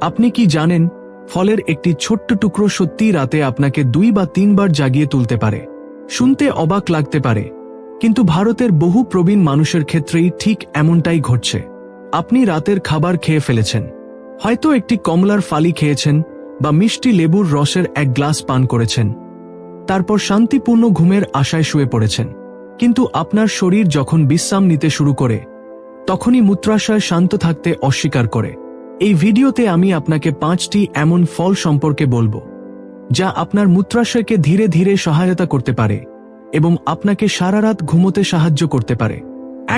আপনি কি জানেন, ফলের একটি ছোট্ট টুকরো সত্যি রাতে আপনাকে দুই বা তিনবার জাগিয়ে তুলতে পারে। শুনতে অবাক লাগতে পারে, কিন্তু ভারতের বহু প্রবীণ মানুষের ক্ষেত্রেই ঠিক এমনটাই ঘটছে। আপনি রাতের খাবার খেয়ে ফেলেছেন। হয়তো একটি কমলার ফালি খেয়েছেন বা মিষ্টি লেবুর রসের এক গ্লাস পান করেছেন। তারপর শান্তিপূর্ণ ঘুমের আশায় শুয়ে পড়েছেন। কিন্তু আপনার শরীর যখন বিশ্রাম নিতে শুরু করে, তখনই মূত্রাশয় শান্ত থাকতে অস্বীকার করে। এই ভিডিওতে আমি আপনাকে পাঁচটি এমন ফল সম্পর্কে বলব, যা আপনার মূত্রাশয়কে ধীরে ধীরে সহায়তা করতে পারে এবং আপনাকে সারা রাত ঘুমোতে সাহায্য করতে পারে।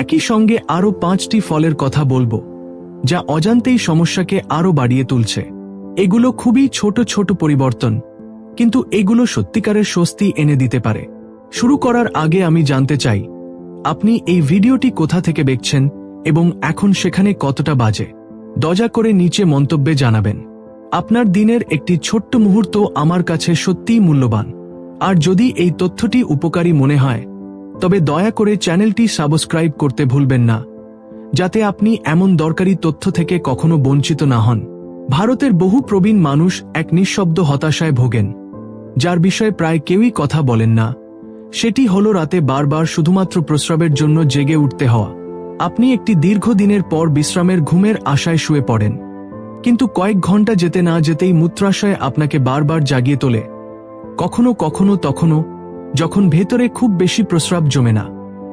একই সঙ্গে আরও পাঁচটি ফলের কথা বলব, যা অজান্তেই সমস্যাকে আরও বাড়িয়ে তুলছে। এগুলো খুবই ছোট ছোট পরিবর্তন, কিন্তু এগুলো সত্যিকারের স্বস্তি এনে দিতে পারে। শুরু করার আগে আমি জানতে চাই, আপনি এই ভিডিওটি কোথা থেকে দেখছেন এবং এখন সেখানে কতটা বাজে? দজা করে নিচে মন্তব্যে জানাবেন, আপনার দিনের একটি ছোট্ট মুহূর্ত আমার কাছে সত্যিই মূল্যবান। আর যদি এই তথ্যটি উপকারী মনে হয়, তবে দয়া করে চ্যানেলটি সাবস্ক্রাইব করতে ভুলবেন না, যাতে আপনি এমন দরকারি তথ্য থেকে কখনো বঞ্চিত না হন। ভারতের বহু প্রবীণ মানুষ এক নিঃশব্দ হতাশায় ভোগেন, যার বিষয়ে প্রায় কেউই কথা বলেন না। সেটি হল রাতে বারবার শুধুমাত্র প্রস্রাবের জন্য জেগে উঠতে হওয়া। আপনি একটি দীর্ঘ দিনের পর বিশ্রামের ঘুমের আশায় শুয়ে পড়েন। কিন্তু কয়েক ঘণ্টা যেতে না যেতেই মূত্রাশয় আপনাকে বারবার জাগিয়ে তোলে। কখনো কখনো তখনও যখন ভেতরে খুব বেশি প্রস্রাব জমে না।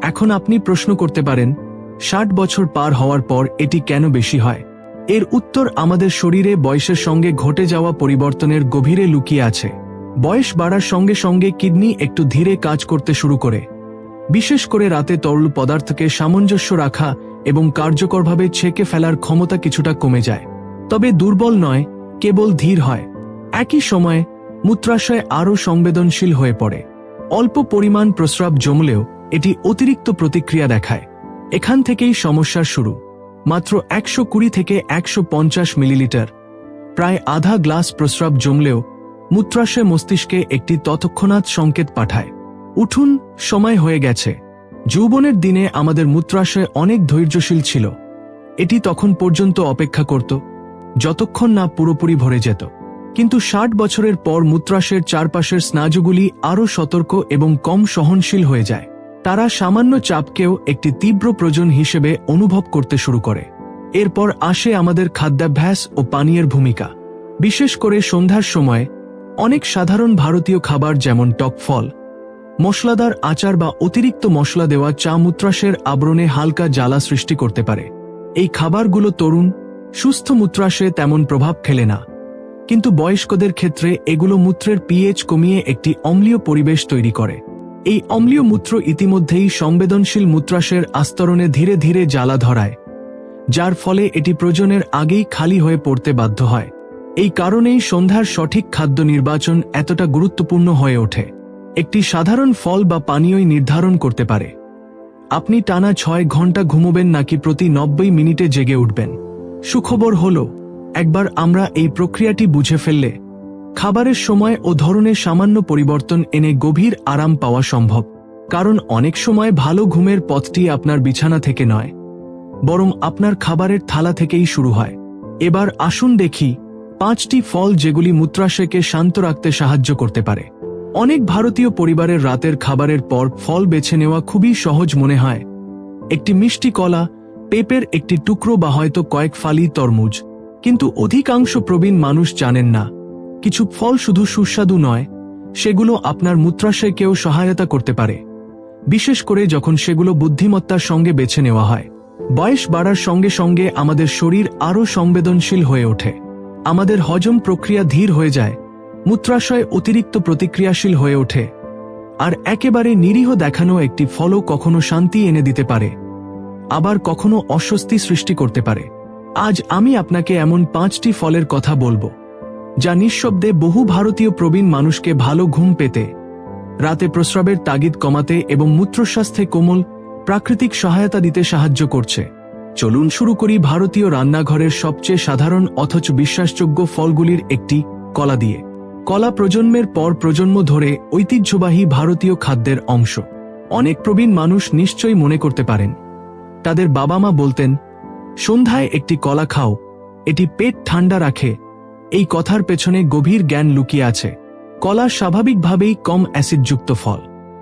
এখন আপনি প্রশ্ন করতে পারেন, ষাট বছর পার হওয়ার পর এটি কেন বেশি হয়? এর উত্তর আমাদের শরীরে বয়সের সঙ্গে ঘটে যাওয়া পরিবর্তনের গভীরে লুকিয়ে আছে। বয়স বাড়ার সঙ্গে সঙ্গে কিডনি একটু ধীরে কাজ করতে শুরু করে। বিশেষ করে রাতে তরল পদার্থকে সামঞ্জস্য রাখা এবং কার্যকরভাবে ছেঁকে ফেলার ক্ষমতা কিছুটা কমে যায়। তবে দুর্বল নয়, কেবল ধীর হয়। একই সময়ে, মূত্রাশয় আরও সংবেদনশীল হয়ে পড়ে। অল্প পরিমাণ প্রস্রাব জমলেও এটি অতিরিক্ত প্রতিক্রিয়া দেখায়। এখান থেকেই সমস্যার শুরু। মাত্র একশো কুড়ি থেকে একশো পঞ্চাশ মিলিলিটার। প্রায় আধা গ্লাস প্রস্রাব জমলেও মূত্রাশয় মস্তিষ্কে একটি তৎক্ষণাৎ সংকেত পাঠায়। উঠুন, সময় হয়ে গেছে। যৌবনের দিনে আমাদের মূত্রাশয় অনেক ধৈর্যশীল ছিল। এটি তখন পর্যন্ত অপেক্ষা করত, যতক্ষণ না পুরোপুরি ভরে যেত। কিন্তু ষাট বছরের পর মূত্রাশয়ের চারপাশের স্নায়ুগুলি আরও সতর্ক এবং কম সহনশীল হয়ে যায়। তারা সামান্য চাপকেও একটি তীব্র প্রয়োজন হিসেবে অনুভব করতে শুরু করে। এরপর আসে আমাদের খাদ্যাভ্যাস ও পানীয়ের ভূমিকা। বিশেষ করে সন্ধ্যার সময়, অনেক সাধারণ ভারতীয় খাবার যেমন টক ফল মশলাদার আচার বা অতিরিক্ত মশলা দেওয়া চা মূত্রাশয়ের আবরণে হালকা জ্বালা সৃষ্টি করতে পারে। এই খাবারগুলো তরুণ, সুস্থ মূত্রাশয়ে তেমন প্রভাব ফেলে না। কিন্তু বয়স্কদের ক্ষেত্রে এগুলো মূত্রের পিএইচ কমিয়ে একটি অম্লীয় পরিবেশ তৈরি করে। এই অম্লীয় মূত্র ইতিমধ্যেই সংবেদনশীল মূত্রাশয়ের আস্তরণে ধীরে ধীরে জ্বালা ধরায়, যার ফলে এটি প্রয়োজনের আগেই খালি হয়ে পড়তে বাধ্য হয়। এই কারণেই সন্ধ্যার সঠিক খাদ্য নির্বাচন এতটা গুরুত্বপূর্ণ হয়ে ওঠে। একটি সাধারণ ফল বা পানীয়ই নির্ধারণ করতে পারে। আপনি টানা ছয় ঘণ্টা ঘুমোবেন নাকি প্রতি নব্বই মিনিটে জেগে উঠবেন। সুখবর হল, একবার আমরা এই প্রক্রিয়াটি বুঝে ফেললে, খাবারের সময় ও ধরনের সামান্য পরিবর্তন এনে গভীর আরাম পাওয়া সম্ভব। কারণ অনেক সময় ভালো ঘুমের পথটি আপনার বিছানা থেকে নয়, বরং আপনার খাবারের থালা থেকেই শুরু হয়। এবার আসুন দেখি, পাঁচটি ফল যেগুলি মূত্রাশয়কে শান্ত রাখতে সাহায্য করতে পারে। অনেক ভারতীয় পরিবারের রাতের খাবারের পর ফল বেছে নেওয়া খুবই সহজ মনে হয়। একটি মিষ্টি কলা, পেপের একটি টুকরো বা হয়তো কয়েক ফালি তরমুজ। কিন্তু অধিকাংশ প্রবীণ মানুষ জানেন না। কিছু ফল শুধু সুস্বাদু নয়, সেগুলো আপনার মূত্রাশয়কেও সহায়তা করতে পারে। বিশেষ করে যখন সেগুলো বুদ্ধিমত্তার সঙ্গে বেছে নেওয়া হয়। বয়স বাড়ার সঙ্গে সঙ্গে আমাদের শরীর আরও সংবেদনশীল হয়ে ওঠে। আমাদের হজম প্রক্রিয়া ধীর হয়ে যায়। মূত্রাশয় অতিরিক্ত প্রতিক্রিয়াশীল হয়ে ওঠে, আর একেবারে নিরীহ দেখানো একটি ফলও কখনো শান্তি এনে দিতে পারে, আবার কখনো অস্বস্তি সৃষ্টি করতে পারে। আজ আমি আপনাকে এমন পাঁচটি ফলের কথা বলব, যা নিঃশব্দে বহু ভারতীয় প্রবীণ মানুষকে ভালো ঘুম পেতে, রাতে প্রস্রাবের তাগিদ কমাতে এবং মূত্রস্বাস্থ্যে কোমল, প্রাকৃতিক সহায়তা দিতে সাহায্য করছে। চলুন শুরু করি ভারতীয় রান্নাঘরের সবচেয়ে সাধারণ অথচ বিশ্বাসযোগ্য ফলগুলির একটি কলা দিয়ে। কলা প্রজন্মের পর প্রজন্ম ধরে ঐতিহ্যবাহী ভারতীয় খাদ্যের অংশ। অনেক প্রবীণ মানুষ নিশ্চয়ই মনে করতে পারেন। তাদের বাবা মা বলতেন, সন্ধ্যায় একটি কলা খাও, এটি পেট ঠান্ডা রাখে। এই কথার পেছনে গভীর জ্ঞান লুকিয়ে আছে। কলা স্বাভাবিকভাবেই কম অ্যাসিডযুক্ত ফল।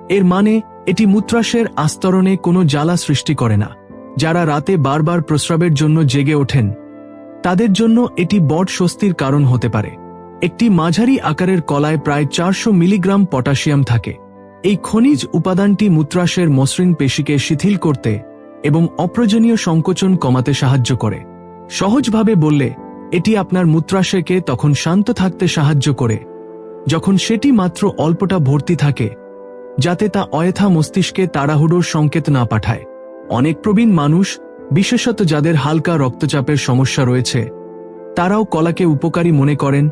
এর মানে এটি মূত্রাশয়ের আস্তরণে কোনো জ্বালা সৃষ্টি করে না। যারা রাতে বারবার প্রস্রাবের জন্য জেগে ওঠেন, তাদের জন্য এটি বড় স্বস্তির কারণ হতে পারে। একটি মাঝারি আকারের কলায় প্রায় চারশো মিলিগ্রাম পটাশিয়াম থাকে। এই খনিজ উপাদানটি মূত্রাশয়ের মসৃণ পেশিকে শিথিল করতে এবং অপ্রয়োজনীয় সংকোচন কমাতে সাহায্য করে। সহজভাবে বললে, এটি আপনার মূত্রাশয়কে তখন শান্ত থাকতে সাহায্য করে। যখন সেটি মাত্র অল্পটা ভর্তি থাকে, যাতে তা অয়েথা মস্তিষ্কে তাড়াহুড়োর সংকেত না পাঠায়। অনেক প্রবীণ মানুষ, বিশেষত যাদের হালকা রক্তচাপের সমস্যা রয়েছে, তারাও কলাকে উপকারী মনে করেন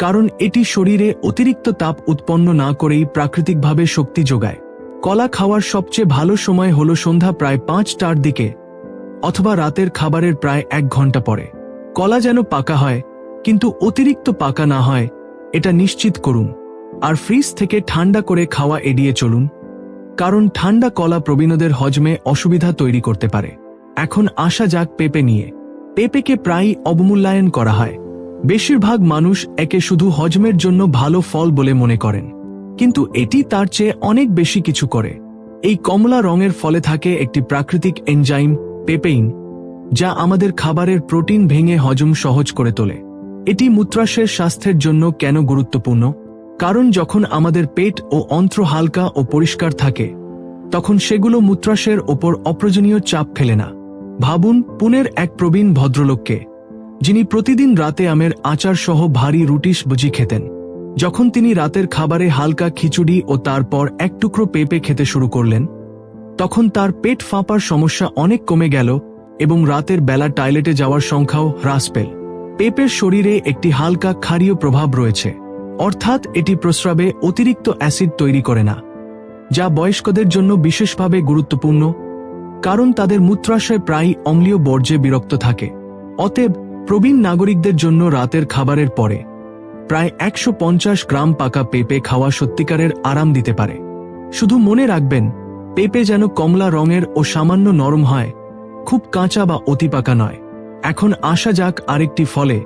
কারণ এটি শরীরে অতিরিক্ত তাপ উৎপন্ন না করেই প্রাকৃতিকভাবে শক্তি যোগায়। কলা খাওয়ার সবচেয়ে ভালো সময় হল সন্ধ্যা প্রায় পাঁচটার দিকে, অথবা রাতের খাবারের প্রায় এক ঘণ্টা পরে। কলা যেন পাকা হয়, কিন্তু অতিরিক্ত পাকা না হয়, এটা নিশ্চিত করুন। আর ফ্রিজ থেকে ঠান্ডা করে খাওয়া এড়িয়ে চলুন, কারণ ঠান্ডা কলা প্রবীণদের হজমে অসুবিধা তৈরি করতে পারে। এখন আসা যাক পেঁপে নিয়ে। পেঁপেকে প্রায়ই অবমূল্যায়ন করা হয়। বেশিরভাগ মানুষ একে শুধু হজমের জন্য ভালো ফল বলে মনে করেন। কিন্তু এটি তার চেয়ে অনেক বেশি কিছু করে। এই কমলা রঙের ফলে থাকে একটি প্রাকৃতিক এনজাইম, পেপেইন, যা আমাদের খাবারের প্রোটিন ভেঙে হজম সহজ করে তোলে। এটি মূত্রাশয়ের স্বাস্থ্যের জন্য কেন গুরুত্বপূর্ণ? কারণ যখন আমাদের পেট ও অন্ত্র হালকা ও পরিষ্কার থাকে, তখন সেগুলো মূত্রাশয়ের ওপর অপ্রয়োজনীয় চাপ ফেলে না। ভাবুন, পুনের এক প্রবীণ ভদ্রলোককে। যিনি প্রতিদিন রাতে আমের আচার সহ ভারী রুটিস বুঝি খেতেন। যখন তিনি রাতের খাবারে হালকা খিচুড়ি ও তারপর এক টুকরো পেঁপে খেতে শুরু করলেন, তখন তার পেট ফাঁপার সমস্যা অনেক কমে গেল এবং রাতের বেলা টয়লেটে যাওয়ার সংখ্যাও হ্রাস পেল। পেঁপের শরীরে একটি হালকা ক্ষারীয় প্রভাব রয়েছে। অর্থাৎ এটি প্রস্রাবে অতিরিক্ত অ্যাসিড তৈরি করে না, যা বয়স্কদের জন্য বিশেষভাবে গুরুত্বপূর্ণ, কারণ তাদের মূত্রাশয় প্রায় অম্লীয় বর্জ্যে বিরক্ত থাকে। অতএব প্রবীণ নাগরিকদের জন্য রাতের খাবারের পরে, প্রায় একশো পঞ্চাশ গ্রাম পাকা পেঁপে খাওয়া সত্যিকারের আরাম দিতে পারে। শুধু মনে রাখবেন, পেঁপে যেন কমলা রঙের ও সামান্য নরম হয়, খুব কাঁচা বা অতি পাকা নয়। এখন আসা যাক আরেকটি ফলে,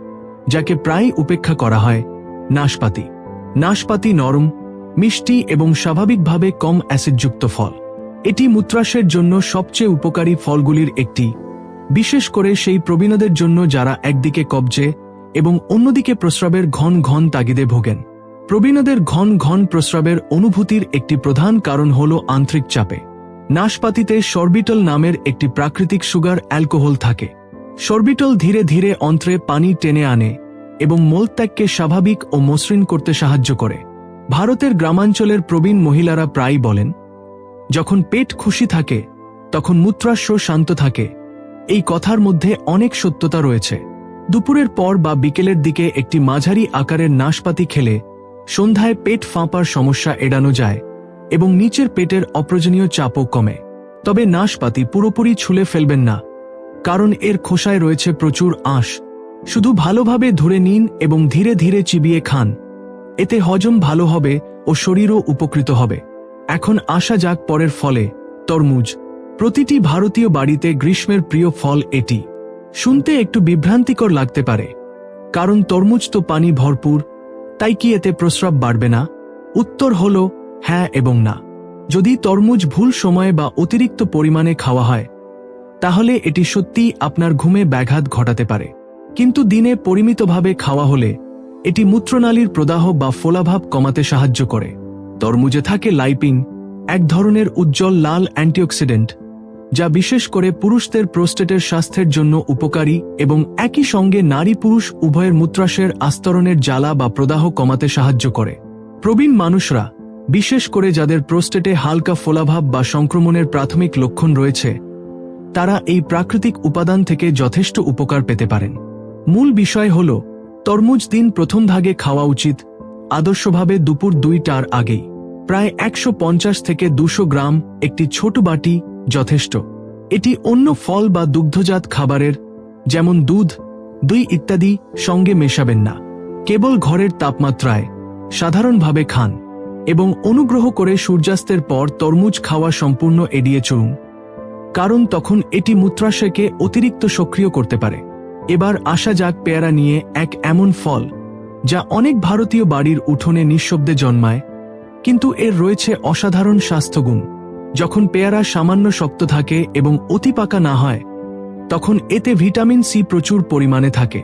যাকে প্রায় উপেক্ষা করা হয়, নাশপাতি। নাশপাতি নরম, মিষ্টি এবং স্বাভাবিকভাবে কম অ্যাসিডযুক্ত ফল। এটি মূত্রাশয়ের জন্য সবচেয়ে উপকারী ফলগুলির একটি। বিশেষ করে সেই প্রবীণদের জন্য যারা একদিকে কবজে এবং অন্যদিকে প্রস্রাবের ঘন ঘন তাগিদে ভোগেন। প্রবীণদের ঘন ঘন প্রস্রাবের অনুভূতির একটি প্রধান কারণ হল আন্তরিক চাপে। নাশপাতিতে সর্বিটল নামের একটি প্রাকৃতিক সুগার অ্যালকোহল থাকে। সর্বিটল ধীরে ধীরে অন্ত্রে পানি টেনে আনে এবং মলত্যাগকে স্বাভাবিক ও মসৃণ করতে সাহায্য করে। ভারতের গ্রামাঞ্চলের প্রবীণ মহিলারা প্রায়ই বলেন, যখন পেট খুশি থাকে, তখন মূত্রাশ্ব শান্ত থাকে এই কথার মধ্যে অনেক সত্যতা রয়েছে। দুপুরের পর বা বিকেলের দিকে একটি মাঝারি আকারের নাশপাতি খেলে সন্ধ্যায় পেট ফাঁপার সমস্যা এড়ানো যায় এবং নিচের পেটের অপ্রয়োজনীয় চাপও কমে। তবে নাশপাতি পুরোপুরি ছুলে ফেলবেন না, কারণ এর খোসায় রয়েছে প্রচুর আঁশ। শুধু ভালোভাবে ধরে নিন এবং ধীরে ধীরে চিবিয়ে খান। এতে হজম ভালো হবে ও শরীরও উপকৃত হবে। এখন আসা যাক পরের ফলে, তরমুজ। প্রতিটি ভারতীয় বাড়িতে গ্রীষ্মের প্রিয় ফল এটি। শুনতে একটু বিভ্রান্তিকর লাগতে পারে। কারণ তরমুজ তো পানি ভরপুর, তাই কি এতে প্রস্রাব বাড়বে না? উত্তর হল হ্যাঁ এবং না। যদি তরমুজ ভুল সময়ে বা অতিরিক্ত পরিমাণে খাওয়া হয়, তাহলে এটি সত্যিই আপনার ঘুমে ব্যাঘাত ঘটাতে পারে। কিন্তু দিনে পরিমিতভাবে খাওয়া হলে, এটি মূত্রনালীর প্রদাহ বা ফোলাভাব কমাতে সাহায্য করে। তরমুজে থাকে লাইপিং, এক ধরনের উজ্জ্বল লাল অ্যান্টিঅক্সিডেন্ট। যা বিশেষ করে পুরুষদের প্রোস্টেটের স্বাস্থ্যের জন্য উপকারী এবং একই সঙ্গে নারী পুরুষ উভয়ের মূত্রাশয়ের আস্তরণের জ্বালা বা প্রদাহ কমাতে সাহায্য করে। প্রবীণ মানুষরা, বিশেষ করে যাদের প্রোস্টেটে হালকা ফোলাভাব বা সংক্রমণের প্রাথমিক লক্ষণ রয়েছে, তারা এই প্রাকৃতিক উপাদান থেকে যথেষ্ট উপকার পেতে পারেন। মূল বিষয় হল, তরমুজ দিন প্রথম ভাগে খাওয়া উচিত, আদর্শভাবে দুপুর দুইটার আগেই। প্রায় একশো পঞ্চাশ থেকে দুশো গ্রাম একটি ছোট বাটি যথেষ্ট। এটি অন্য ফল বা দুগ্ধজাত খাবারের, যেমন দুধ, দই ইত্যাদি সঙ্গে মেশাবেন না। কেবল ঘরের তাপমাত্রায় সাধারণভাবে খান এবং অনুগ্রহ করে সূর্যাস্তের পর তরমুজ খাওয়া সম্পূর্ণ এড়িয়ে চলুন। কারণ তখন এটি মূত্রাশয়কে অতিরিক্ত সক্রিয় করতে পারে। এবার আসা যাক পেয়ারা নিয়ে এক এমন ফল, যা অনেক ভারতীয় বাড়ির উঠোনে নিঃশব্দে জন্মায়, কিন্তু এর রয়েছে অসাধারণ স্বাস্থ্যগুণ। যখন পেয়ারা সামান্য শক্ত থাকে এবং অতি পাকা না হয়, তখন এতে ভিটামিন সি প্রচুর পরিমাণে থাকে।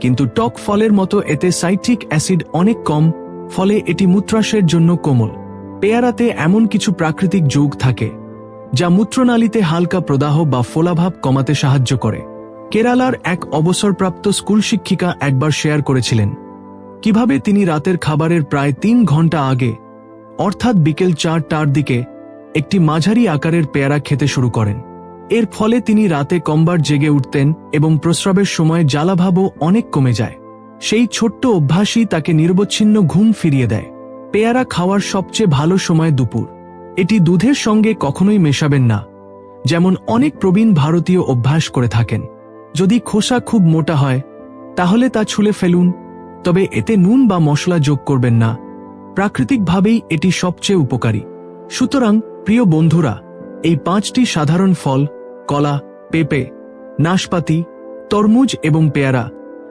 কিন্তু টক ফলের মতো এতে সাইট্রিক অ্যাসিড অনেক কম, ফলে এটি মূত্রাশয়ের জন্য কোমল। পেয়ারাতে এমন কিছু প্রাকৃতিক যোগ থাকে, যা মূত্রনালীতে হালকা প্রদাহ বা ফোলাভাব কমাতে সাহায্য করে। কেরালার এক অবসরপ্রাপ্ত স্কুল শিক্ষিকা একবার শেয়ার করেছিলেন, কীভাবে তিনি রাতের খাবারের প্রায় তিন ঘণ্টা আগে, অর্থাৎ বিকেল চারটার দিকে একটি মাঝারি আকারের পেয়ারা খেতে শুরু করেন। এর ফলে তিনি রাতে কমবার জেগে উঠতেন এবং প্রস্রাবের সময় জ্বালাভাবও অনেক কমে যায়। সেই ছোট্ট অভ্যাসই তাকে নির্বচ্ছিন্ন ঘুম ফিরিয়ে দেয়। পেয়ারা খাওয়ার সবচেয়ে ভালো সময় দুপুর। এটি দুধের সঙ্গে কখনোই মেশাবেন না, যেমন অনেক প্রবীণ ভারতীয় অভ্যাস করে থাকেন। যদি খোসা খুব মোটা হয়, তাহলে তা ছুলে ফেলুন, তবে এতে নুন বা মশলা যোগ করবেন না। প্রাকৃতিকভাবেই এটি সবচেয়ে উপকারী। সুতরাং প্রিয় বন্ধুরা, এই পাঁচটি সাধারণ ফল, কলা, পেঁপে, নাশপাতি, তরমুজ এবং পেয়ারা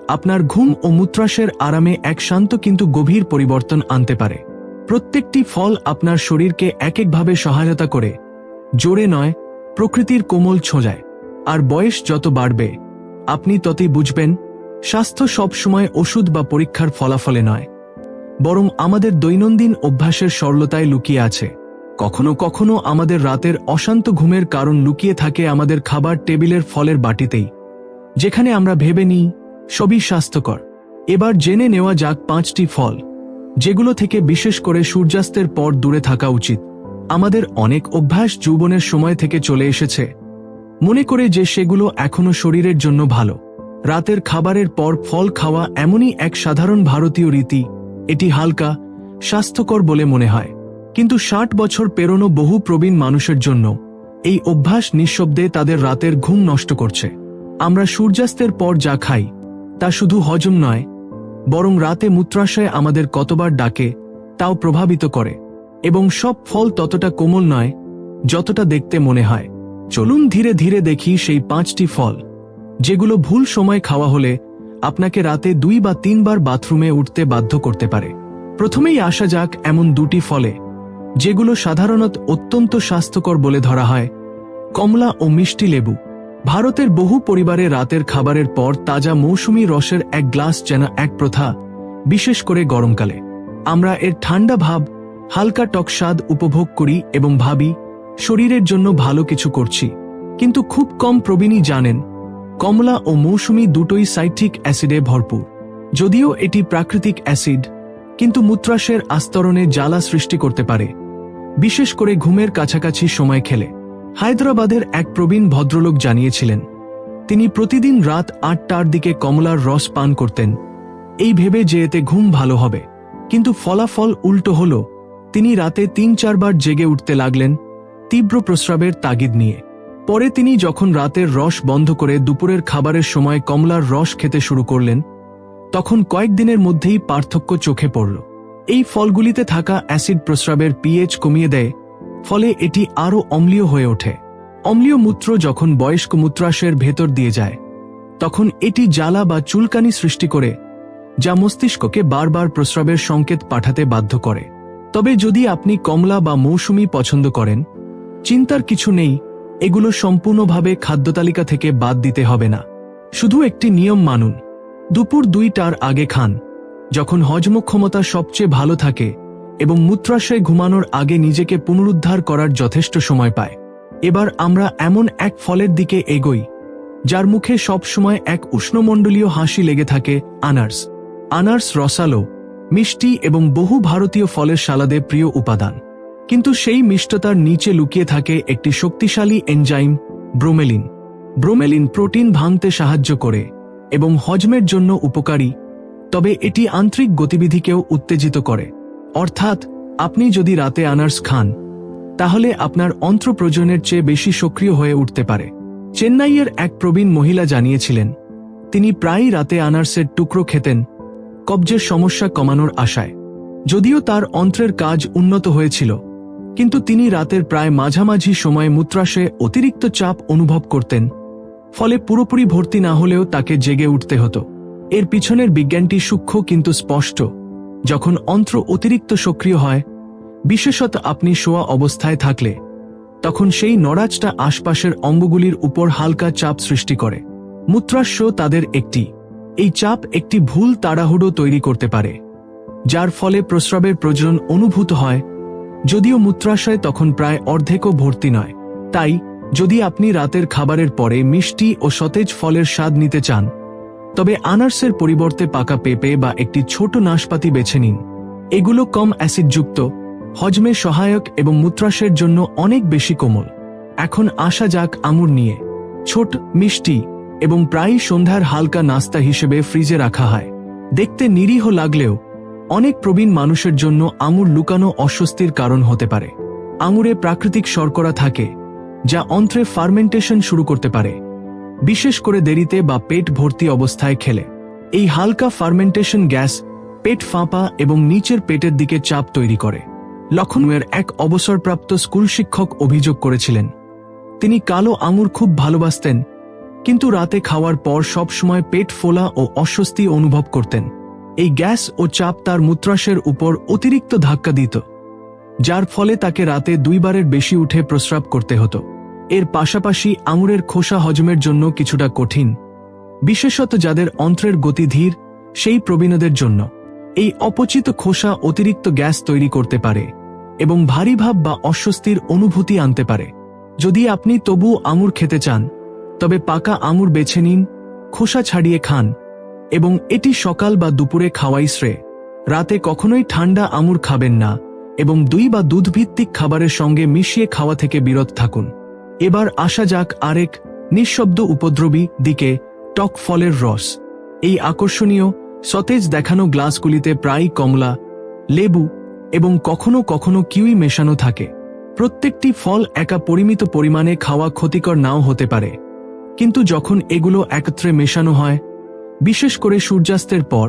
আপনার ঘুম ও মূত্রাশয়ের আরামে এক শান্ত কিন্তু গভীর পরিবর্তন আনতে পারে। প্রত্যেকটি ফল আপনার শরীরকে এক একভাবে সহায়তা করে, জোরে নয়, প্রকৃতির কোমল ছোঁজায় আর বয়স যত বাড়বে, আপনি ততই বুঝবেন, স্বাস্থ্য সবসময় ওষুধ বা পরীক্ষার ফলাফলে নয়। বরং আমাদের দৈনন্দিন অভ্যাসের সরলতায় লুকিয়ে আছে। কখনো কখনো আমাদের রাতের অশান্ত ঘুমের কারণ লুকিয়ে থাকে আমাদের খাবার টেবিলের ফলের বাটিতেই। যেখানে আমরা ভেবে নিই, সবই স্বাস্থ্যকর। এবার জেনে নেওয়া যাক পাঁচটি ফল, যেগুলো থেকে বিশেষ করে সূর্যাস্তের পর দূরে থাকা উচিত। আমাদের অনেক অভ্যাস যৌবনের সময় থেকে চলে এসেছে। মনে করে যে সেগুলো এখনও শরীরের জন্য ভালো। রাতের খাবারের পর ফল খাওয়া এমনই এক সাধারণ ভারতীয় রীতি। এটি হালকা, স্বাস্থ্যকর বলে মনে হয়। কিন্তু ষাট বছর পেরোনো বহু প্রবীণ মানুষের জন্য, এই অভ্যাস নিঃশব্দে তাদের রাতের ঘুম নষ্ট করছে। আমরা সূর্যাস্তের পর যা খাই, তা শুধু হজম নয়, বরং রাতে মূত্রাশয় আমাদের কতবার ডাকে, তাও প্রভাবিত করে, এবং সব ফল ততটা কোমল নয়, যতটা দেখতে মনে হয়। চলুন ধীরে ধীরে দেখি সেই পাঁচটি ফল, যেগুলো ভুল সময় খাওয়া হলে আপনাকে রাতে দুই বা তিনবার বাথরুমে উঠতে বাধ্য করতে পারে। প্রথমেই আসা যাক এমন দুটি ফলে। যেগুলো সাধারণত অত্যন্ত স্বাস্থ্যকর বলে ধরা হয়। কমলা ও মিষ্টি লেবু। ভারতের বহু পরিবারে রাতের খাবারের পর তাজা মৌসুমী রসের এক গ্লাস যেন এক প্রথা, বিশেষ করে গরমকালে। আমরা এর ঠান্ডা ভাব, হালকা টক স্বাদ উপভোগ করি এবং ভাবি, শরীরের জন্য ভালো কিছু করছি। কিন্তু খুব কম প্রবীণই জানেন, কমলা ও মৌসুমী দুটোই সাইট্রিক অ্যাসিডে ভরপুর। যদিও এটি প্রাকৃতিক অ্যাসিড, কিন্তু মূত্রাশয়ের আস্তরণে জ্বালা সৃষ্টি করতে পারে। বিশেষ করে ঘুমের কাছাকাছি সময় খেলে। হায়দ্রাবাদের এক প্রবীণ ভদ্রলোক জানিয়েছিলেন, তিনি প্রতিদিন রাত আটটার দিকে কমলার রস পান করতেন। এই ভেবে যে এতে ঘুম ভালো হবে। কিন্তু ফলাফল উল্টো হল, তিনি রাতে তিন চারবার জেগে উঠতে লাগলেন তীব্র প্রস্রাবের তাগিদ নিয়ে। পরে তিনি যখন রাতের রস বন্ধ করে দুপুরের খাবারের সময় কমলার রস খেতে শুরু করলেন, তখন কয়েকদিনের মধ্যেই পার্থক্য চোখে পড়ল। এই ফলগুলিতে থাকা অ্যাসিড প্রস্রাবের পিএইচ কমিয়ে দেয়, ফলে এটি আরও অম্লীয় হয়ে ওঠে। অম্লীয় মূত্র যখন বয়স্ক মূত্রাশয়ের ভেতর দিয়ে যায়, তখন এটি জ্বালা বা চুলকানি সৃষ্টি করে, যা মস্তিষ্ককে বারবার প্রস্রাবের সংকেত পাঠাতে বাধ্য করে। তবে যদি আপনি কমলা বা মৌসুমি পছন্দ করেন, চিন্তার কিছু নেই, এগুলো সম্পূর্ণভাবে খাদ্যতালিকা থেকে বাদ দিতে হবে না। শুধু একটি নিয়ম মানুন, দুপুর দুইটার আগে খান। যখন হজম ক্ষমতা সবচেয়ে ভালো থাকে এবং মূত্রাশয় ঘুমানোর আগে নিজেকে পুনরুদ্ধার করার যথেষ্ট সময় পায়, এবার আমরা এমন এক ফলের দিকে এগোই, যার মুখে সবসময় এক উষ্ণমণ্ডলীয় হাসি লেগে থাকে, আনার্স। আনার্স রসালো, মিষ্টি এবং বহু ভারতীয় ফলের সালাদে প্রিয় উপাদান। কিন্তু সেই মিষ্টতার নিচে লুকিয়ে থাকে একটি শক্তিশালী এনজাইম, ব্রোমেলিন। ব্রোমেলিন প্রোটিন ভাঙতে সাহায্য করে এবং হজমের জন্য উপকারী তবে এটি আন্তরিক গতিবিধিকেও উত্তেজিত করে। অর্থাৎ, আপনি যদি রাতে আনার্স খান, তাহলে আপনার অন্ত্রপ্রজনের চেয়ে বেশি সক্রিয় হয়ে উঠতে পারে। চেন্নাইয়ের এক প্রবীণ মহিলা জানিয়েছিলেন, তিনি প্রায়ই রাতে আনার্সের টুকরো খেতেন, কবজের সমস্যা কমানোর আশায়। যদিও তার অন্ত্রের কাজ উন্নত হয়েছিল, কিন্তু তিনি রাতের প্রায় মাঝামাঝি সময়ে মূত্রাশয়ে অতিরিক্ত চাপ অনুভব করতেন, ফলে পুরোপুরি ভর্তি না হলেও তাকে জেগে উঠতে হতো। এর পিছনের বিজ্ঞানটি সূক্ষ্ম কিন্তু স্পষ্ট। যখন অন্ত্র অতিরিক্ত সক্রিয় হয়, বিশেষত আপনি শোয়া অবস্থায় থাকলে, তখন সেই নড়াজটা আশপাশের অঙ্গগুলির উপর হালকা চাপ সৃষ্টি করে। মূত্রাশ্য তাদের একটি। এই চাপ একটি ভুল তাড়াহুড়ো তৈরি করতে পারে, যার ফলে প্রস্রাবের প্রজনন অনুভূত হয়, যদিও মূত্রাশয় তখন প্রায় অর্ধেকও ভর্তি নয়। তাই, যদি আপনি রাতের খাবারের পরে মিষ্টি ও সতেজ ফলের স্বাদ নিতে চান তবে আনার্সের পরিবর্তে পাকা পেঁপে বা একটি ছোট নাশপাতি বেছে নিন। এগুলো কম অ্যাসিডযুক্ত, হজমে সহায়ক এবং মূত্রাশয়ের জন্য অনেক বেশি কোমল। এখন আসা যাক আমুর নিয়ে। ছোট, মিষ্টি এবং প্রায়ই সন্ধ্যার হালকা নাস্তা হিসেবে ফ্রিজে রাখা হয়। দেখতে নিরীহ লাগলেও অনেক প্রবীণ মানুষের জন্য আমুর লুকানো অস্বস্তির কারণ হতে পারে। আঙুরে প্রাকৃতিক শর্করা থাকে, যা অন্ত্রে ফার্মেন্টেশন শুরু করতে পারে। বিশেষ করে দেরিতে বা পেট ভর্তি অবস্থায় খেলে। এই হালকা ফার্মেন্টেশন গ্যাস পেট ফাঁপা এবং নিচের পেটের দিকে চাপ তৈরি করে। লখনউয়ের এক অবসরপ্রাপ্ত স্কুল শিক্ষক অভিযোগ করেছিলেন। তিনি কালো আঙুর খুব ভালোবাসতেন, কিন্তু রাতে খাওয়ার পর সব সময় পেট ফোলা ও অস্বস্তি অনুভব করতেন। এই গ্যাস ও চাপ তার মূত্রাশয়ের উপর অতিরিক্ত ধাক্কা দিত, যার ফলে তাকে রাতে দুইবারের বেশি উঠে প্রস্রাব করতে হতো। এর পাশাপাশি আঙুরের খোসা হজমের জন্য কিছুটা কঠিন, বিশেষত যাদের অন্ত্রের গতি ধীর, সেই প্রবীণদের জন্য। এই অপচিত খোসা অতিরিক্ত গ্যাস তৈরি করতে পারে এবং ভারী ভাব বা অস্বস্তির অনুভূতি আনতে পারে। যদি আপনি তবু আঙুর খেতে চান, তবে পাকা আঙুর বেছে নিন, খোসা ছাড়িয়ে খান এবং এটি সকাল বা দুপুরে খাওয়াই শ্রেয়। রাতে কখনোই ঠান্ডা আঙুর খাবেন না এবং দুই বা দুধভিত্তিক খাবারের সঙ্গে মিশিয়ে খাওয়া থেকে বিরত থাকুন। এবার আসা যাক আরেক নিঃশব্দ উপদ্রবী দিকে টক ফলের রস। এই আকর্ষণীয় সতেজ দেখানো গ্লাসগুলিতে প্রায়ই কমলা, লেবু এবং কখনো কখনো কিউই মেশানো থাকে। প্রত্যেকটি ফল একা পরিমিত পরিমাণে খাওয়া ক্ষতিকর নাও হতে পারে। কিন্তু যখন এগুলো একত্রে মেশানো হয়, বিশেষ করে সূর্যাস্তের পর,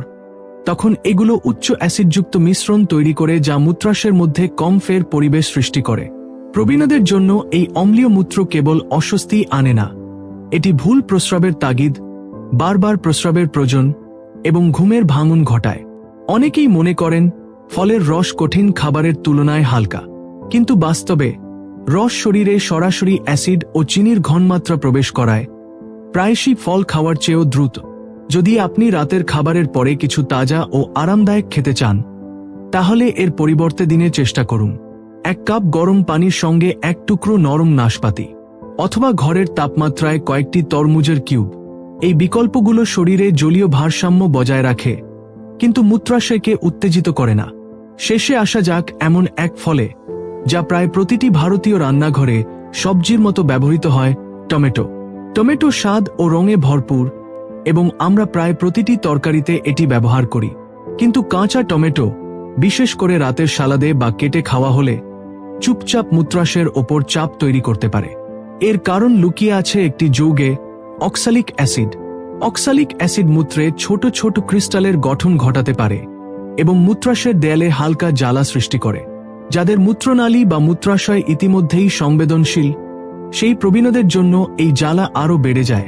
তখন এগুলো উচ্চ অ্যাসিডযুক্ত মিশ্রণ তৈরি করে যা মূত্রাশের মধ্যে কম ফের পরিবেশ সৃষ্টি করে। প্রবীণদের জন্য এই অম্লীয় মূত্র কেবল অস্বস্তি আনে না। এটি ভুল প্রস্রাবের তাগিদ, বারবার প্রস্রাবের প্রয়োজন এবং ঘুমের ভাঙন ঘটায়। অনেকেই মনে করেন, ফলের রস কঠিন খাবারের তুলনায় হালকা। কিন্তু বাস্তবে, রস শরীরে সরাসরি অ্যাসিড ও চিনির ঘনমাত্রা প্রবেশ করায়। প্রায়শই ফল খাওয়ার চেয়েও দ্রুত। যদি আপনি রাতের খাবারের পরে কিছু তাজা ও আরামদায়ক খেতে চান, তাহলে এর পরিবর্তে দিনে চেষ্টা করুন। এক কাপ গরম পানির সঙ্গে এক টুকরো নরম নাশপাতি, অথবা ঘরের তাপমাত্রায় কয়েকটি তরমুজের কিউব। এই বিকল্পগুলো শরীরে জলীয় ভারসাম্য বজায় রাখে, কিন্তু মূত্রাশয়কে উত্তেজিত করে না। শেষে আসা যাক এমন এক ফলে, যা প্রায় প্রতিটি ভারতীয় রান্নাঘরে সবজির মতো ব্যবহৃত হয়, টমেটো। টমেটো স্বাদ ও রঙে ভরপুর, এবং আমরা প্রায় প্রতিটি তরকারিতে এটি ব্যবহার করি। কিন্তু কাঁচা টমেটো, বিশেষ করে রাতের সালাদে বা কেটে খাওয়া হলে চুপচাপ মূত্রাশের ওপর চাপ তৈরি করতে পারে। এর কারণ লুকিয়ে আছে একটি যৌগে, অক্সালিক অ্যাসিড। অক্সালিক অ্যাসিড মূত্রে ছোট ছোট ক্রিস্টালের গঠন ঘটাতে পারে এবং মূত্রাশয়ের দেয়ালে হালকা জ্বালা সৃষ্টি করে, যাদের মূত্রনালী বা মূত্রাশয় ইতিমধ্যেই সংবেদনশীল। সেই প্রবীণদের জন্য এই জ্বালা আরও বেড়ে যায়,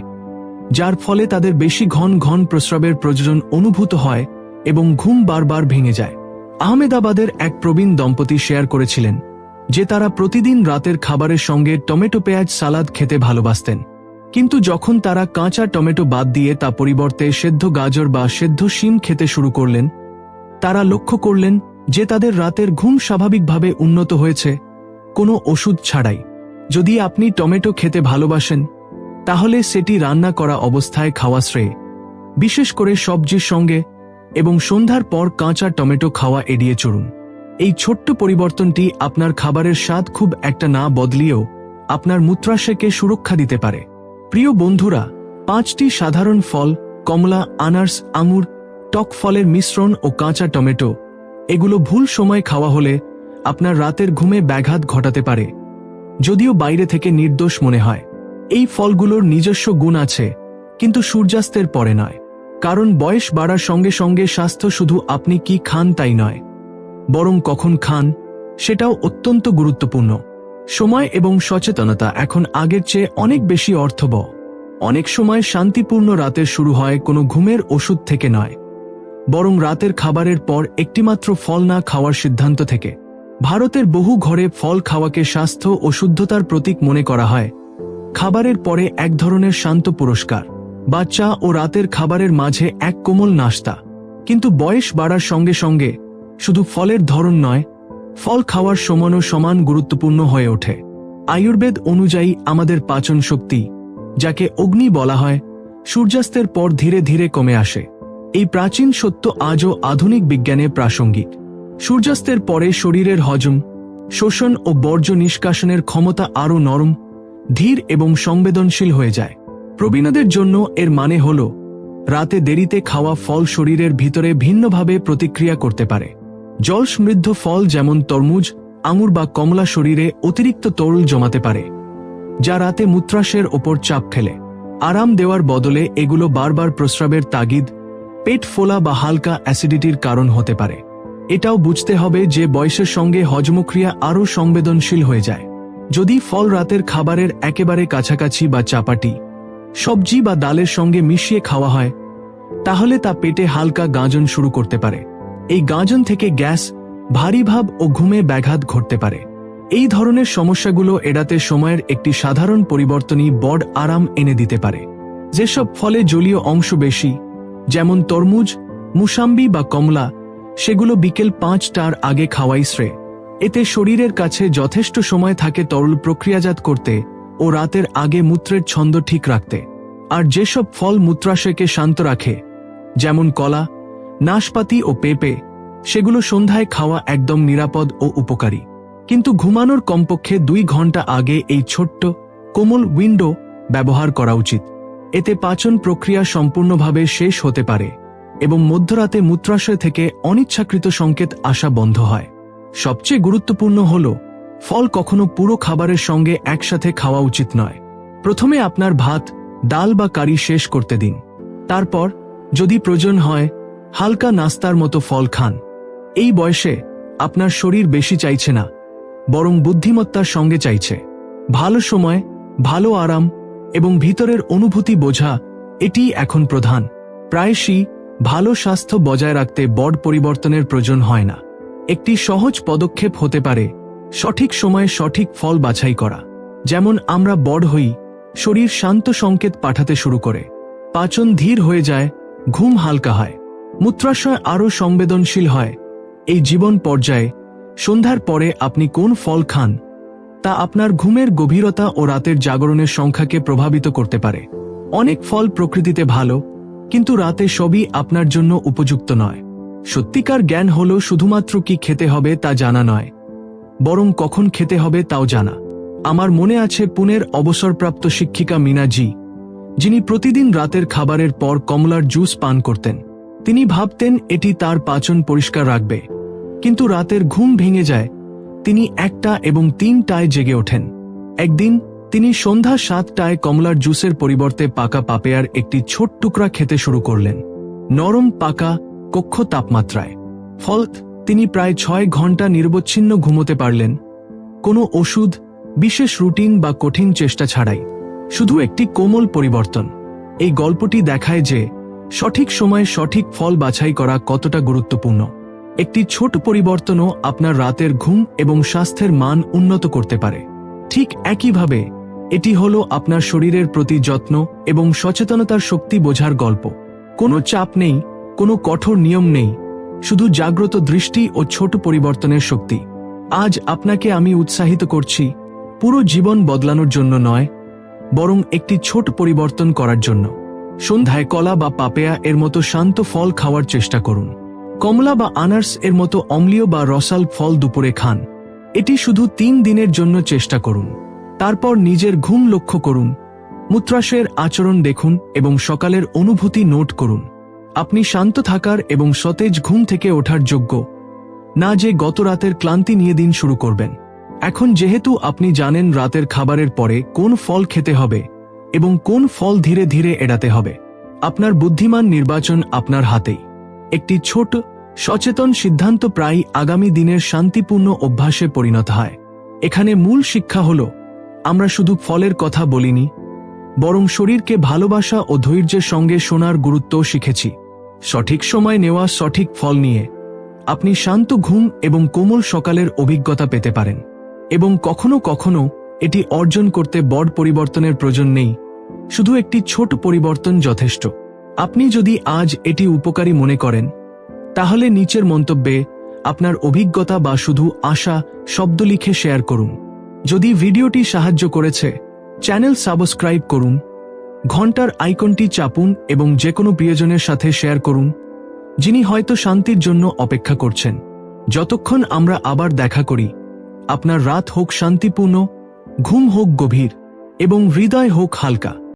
যার ফলে তাদের বেশি ঘন ঘন প্রস্রাবের প্রয়োজন অনুভূত হয় এবং ঘুম বারবার ভেঙে যায়। আহমেদাবাদের এক প্রবীণ দম্পতি শেয়ার করেছিলেন যে তারা প্রতিদিন রাতের খাবারের সঙ্গে টমেটো পেঁয়াজ সালাদ খেতে ভালোবাসতেন। কিন্তু যখন তারা কাঁচা টমেটো বাদ দিয়ে তা পরিবর্তে সেদ্ধ গাজর বা সেদ্ধ শিম খেতে শুরু করলেন, তারা লক্ষ্য করলেন যে তাদের রাতের ঘুম স্বাভাবিকভাবে উন্নত হয়েছে, কোনো ওষুধ ছাড়াই। যদি আপনি টমেটো খেতে ভালোবাসেন, তাহলে সেটি রান্না করা অবস্থায় খাওয়া শ্রেয়। বিশেষ করে সবজির সঙ্গে এবং সন্ধ্যার পর কাঁচা টমেটো খাওয়া এড়িয়ে চড়ুন এই ছোট্ট পরিবর্তনটি আপনার খাবারের স্বাদ খুব একটা না বদলিয়েও আপনার মূত্রাশয়কে সুরক্ষা দিতে পারে। প্রিয় বন্ধুরা, পাঁচটি সাধারণ ফল, কমলা, আনার্স, আঙুর, টক ফলের মিশ্রণ ও কাঁচা টমেটো, এগুলো ভুল সময় খাওয়া হলে আপনার রাতের ঘুমে ব্যাঘাত ঘটাতে পারে, যদিও বাইরে থেকে নির্দোষ মনে হয়। এই ফলগুলোর নিজস্ব গুণ আছে, কিন্তু সূর্যাস্তের পরে নয়, কারণ বয়স বাড়ার সঙ্গে সঙ্গে স্বাস্থ্য শুধু আপনি কি খান তাই নয়। বরং কখন খান, সেটাও অত্যন্ত গুরুত্বপূর্ণ। সময় এবং সচেতনতা এখন আগের চেয়ে অনেক বেশি অর্থবহ। অনেক সময় শান্তিপূর্ণ রাতের শুরু হয় কোনো ঘুমের ওষুধ থেকে নয়। বরং রাতের খাবারের পর একটিমাত্র ফল না খাওয়ার সিদ্ধান্ত থেকে। ভারতের বহু ঘরে ফল খাওয়াকে স্বাস্থ্য ও শুদ্ধতার প্রতীক মনে করা হয়। খাবারের পরে এক ধরনের শান্ত পুরস্কার বাচ্চা ও রাতের খাবারের মাঝে এক কোমল নাস্তা। কিন্তু বয়স বাড়ার সঙ্গে সঙ্গে শুধু ফলের ধরন নয়, ফল খাওয়ার সমানও সমান গুরুত্বপূর্ণ হয়ে ওঠে। আয়ুর্বেদ অনুযায়ী আমাদের পাচন শক্তি, যাকে অগ্নি বলা হয়, সূর্যাস্তের পর ধীরে ধীরে কমে আসে। এই প্রাচীন সত্য আজও আধুনিক বিজ্ঞানে প্রাসঙ্গিক। সূর্যাস্তের পরে শরীরের হজম, শোষণ ও বর্জ্য নিষ্কাশনের ক্ষমতা আরও নরম, ধীর এবং সংবেদনশীল হয়ে যায়। প্রবীণদের জন্য এর মানে হল, রাতে দেরিতে খাওয়া ফল শরীরের ভিতরে ভিন্নভাবে প্রতিক্রিয়া করতে পারে। জল সমৃদ্ধ ফল যেমন তরমুজ, আঙুর বা কমলা শরীরে অতিরিক্ত তরল জমাতে পারে, যা রাতে মূত্রাশয়ের ওপর চাপ ফেলে। আরাম দেওয়ার বদলে এগুলো বারবার প্রস্রাবের তাগিদ, পেট ফোলা বা হালকা অ্যাসিডিটির কারণ হতে পারে। এটাও বুঝতে হবে যে বয়সের সঙ্গে হজমক্রিয়া আরও সংবেদনশীল হয়ে যায়। যদি ফল রাতের খাবারের একেবারে কাছাকাছি বা চাপাটি, সবজি বা ডালের সঙ্গে মিশিয়ে খাওয়া হয়, তাহলে তা পেটে হালকা গাঁজন শুরু করতে পারে। এই গাঁজন থেকে গ্যাস ভারী ভাব ও ঘুমে ব্যাঘাত ঘটতে পারে। এই ধরনের সমস্যাগুলো এড়াতে সময়ের একটি সাধারণ পরিবর্তনই বড আরাম এনে দিতে পারে। যেসব ফলে জলীয় অংশ বেশি, যেমন তরমুজ, মুসাম্বি বা কমলা, সেগুলো বিকেল পাঁচটার আগে খাওয়াই শ্রেয়। এতে শরীরের কাছে যথেষ্ট সময় থাকে তরল প্রক্রিয়াজাত করতে ও রাতের আগে মূত্রের ছন্দ ঠিক রাখতে। আর যেসব ফল মূত্রাশয়কে শান্ত রাখে, যেমন কলা নাশপাতি ও পেঁপে, সেগুলো সন্ধ্যায় খাওয়া একদম নিরাপদ ও উপকারী। কিন্তু ঘুমানোর কমপক্ষে দুই ঘণ্টা আগে এই ছোট্ট, কোমল উইন্ডো ব্যবহার করা উচিত। এতে পাচন প্রক্রিয়া সম্পূর্ণভাবে শেষ হতে পারে এবং মধ্যরাতে মূত্রাশয় থেকে অনিচ্ছাকৃত সংকেত আসা বন্ধ হয়। সবচেয়ে গুরুত্বপূর্ণ হল, ফল কখনো পুরো খাবারের সঙ্গে একসাথে খাওয়া উচিত নয়। প্রথমে আপনার ভাত, ডাল বা কারি শেষ করতে দিন। তারপর, যদি প্রয়োজন হয় হালকা নাস্তার মতো ফল খান। এই বয়সে আপনার শরীর বেশি চাইছে না, বরং বুদ্ধিমত্তার সঙ্গে চাইছে। ভালো সময়, ভালো আরাম এবং ভিতরের অনুভূতি বোঝা এটি এখন প্রধান। প্রায়শই ভালো স্বাস্থ্য বজায় রাখতে বড় পরিবর্তনের প্রয়োজন হয় না। একটি সহজ পদক্ষেপ হতে পারে সঠিক সময়ে সঠিক ফল বাছাই করা। যেমন আমরা বড় হই, শরীর শান্ত সংকেত পাঠাতে শুরু করে। পাচন ধীর হয়ে যায়, ঘুম হালকা হয়। মূত্রাশয় আরও সংবেদনশীল হয়। এই জীবন পর্যায়ে, সন্ধ্যার পরে আপনি কোন ফল খান, তা আপনার ঘুমের গভীরতা ও রাতের জাগরণের সংখ্যাকে প্রভাবিত করতে পারে। অনেক ফল প্রকৃতিতে ভালো, কিন্তু রাতে সবই আপনার জন্য উপযুক্ত নয়। সত্যিকার জ্ঞান হল শুধুমাত্র কি খেতে হবে তা জানা নয়, বরং কখন খেতে হবে তাও জানা। আমার মনে আছে পুনের অবসরপ্রাপ্ত শিক্ষিকা মিনাজি, যিনি প্রতিদিন রাতের খাবারের পর কমলার জুস পান করতেন। তিনি ভাবতেন এটি তার পাচন পরিষ্কার রাখবে। কিন্তু রাতের ঘুম ভেঙে যায়। তিনি একটা এবং তিনটায় জেগে ওঠেন। একদিন তিনি সন্ধ্যা সাতটায় কমলার জুসের পরিবর্তে পাকা পাপেয়ার একটি ছোট টুকরা খেতে শুরু করলেন। নরম, পাকা, কক্ষ তাপমাত্রায়। ফল, তিনি প্রায় ছয় ঘণ্টা নির্বচ্ছিন্ন ঘুমোতে পারলেন। কোনো ওষুধ, বিশেষ রুটিন বা কঠিন চেষ্টা ছাড়াই। শুধু একটি কোমল পরিবর্তন। এই গল্পটি দেখায় যে সঠিক সময়ে সঠিক ফল বাছাই করা কতটা গুরুত্বপূর্ণ? একটি ছোট পরিবর্তনও আপনার রাতের ঘুম এবং স্বাস্থ্যের মান উন্নত করতে পারে। ঠিক একইভাবে, এটি হল আপনার শরীরের প্রতি যত্ন এবং সচেতনতার শক্তি বোঝার গল্প। কোনো চাপ নেই, কোনো কঠোর নিয়ম নেই, শুধু জাগ্রত দৃষ্টি ও ছোট পরিবর্তনের শক্তি। আজ আপনাকে আমি উৎসাহিত করছি, পুরো জীবন বদলানোর জন্য নয়, বরং একটি ছোট পরিবর্তন করার জন্য। সন্ধ্যায় কলা বা পাপেয়া এর মতো শান্ত ফল খাওয়ার চেষ্টা করুন। কমলা বা আনার্স এর মতো অম্লীয় বা রসাল ফল দুপুরে খান। এটি শুধু তিন দিনের জন্য চেষ্টা করুন। তারপর নিজের ঘুম লক্ষ্য করুন। মূত্রাশয়ের আচরণ দেখুন এবং সকালের অনুভূতি নোট করুন। আপনি শান্ত থাকার এবং সতেজ ঘুম থেকে ওঠার যোগ্য। না যে গত রাতের ক্লান্তি নিয়ে দিন শুরু করবেন। এখন যেহেতু আপনি জানেন রাতের খাবারের পরে কোন ফল খেতে হবে এবং কোন ফল ধীরে ধীরে এড়াতে হবে? আপনার বুদ্ধিমান নির্বাচন আপনার হাতেই। একটি ছোট, সচেতন সিদ্ধান্ত প্রায় আগামী দিনের শান্তিপূর্ণ অভ্যাসে পরিণত হয়। এখানে মূল শিক্ষা হল, আমরা শুধু ফলের কথা বলিনি, বরং শরীরকে ভালোবাসা ও ধৈর্যের সঙ্গে শোনার গুরুত্বও শিখেছি। সঠিক সময় নেওয়া সঠিক ফল নিয়ে আপনি শান্ত ঘুম এবং কোমল সকালের অভিজ্ঞতা পেতে পারেন। এবং কখনো কখনো এটি অর্জন করতে বড় পরিবর্তনের প্রয়োজন নেই। শুধু একটি ছোট পরিবর্তন যথেষ্ট। আপনি যদি আজ এটি উপকারী মনে করেন, তাহলে নিচের মন্তব্যে আপনার অভিজ্ঞতা বা শুধু আশা শব্দ লিখে শেয়ার করুন। যদি ভিডিওটি সাহায্য করেছে, চ্যানেল সাবস্ক্রাইব করুন, ঘণ্টার আইকনটি চাপুন এবং যে কোনো প্রিয়জনের সাথে শেয়ার করুন, যিনি হয়তো শান্তির জন্য অপেক্ষা করছেন। যতক্ষণ আমরা আবার দেখা করি, আপনার রাত হোক শান্তিপূর্ণ ঘুম হোক গভীর এবং হৃদয় হোক হালকা।